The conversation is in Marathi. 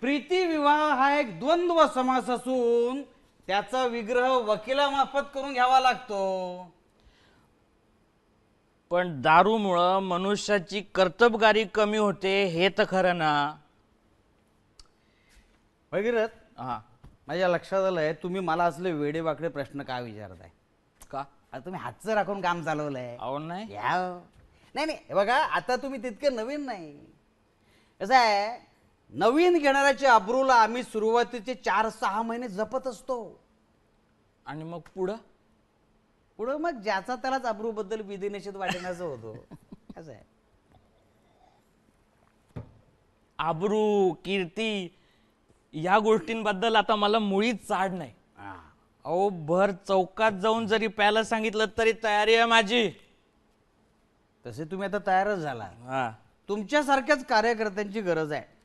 प्रीती विवाह हा एक द्वंद्व समास असून त्याचा विग्रह वकिलामार्फत करून घ्यावा लागतो. पण दारूमुळं मनुष्याची कर्तबगारी कमी होते हे तर खरं ना. भगीरथ हा. माझ्या लक्षात आलंय तुम्ही मला असले वेडेवाकडे प्रश्न का विचारताय? का? आता तुम्ही हातचं राखून काम चालवलंय. अहो नाही. या. नाही नाही हे बघा आता तुम्ही तितके नवीन नाही. कसं आहे नवीन घेणाऱ्याच्या अब्रूला आम्ही सुरुवातीचे चार सहा महिने जपत असतो. आणि मग पुढं? पुढं मग ज्याचा त्यालाच अब्रूबद्दल विधिनिषेध वाटण्याचं होतो. कसं आहे. आबरू कीर्ती या गोष्टींबद्दल आता मला मुळीच चाड नाही. अहो भर चौकात जाऊन जरी प्यायला सांगितलं तरी तयारी आहे माझी. तसे तुम्ही आता तयारच झाला हा. तुमच्यासारख्याच कार्यकर्त्यांची गरज आहे.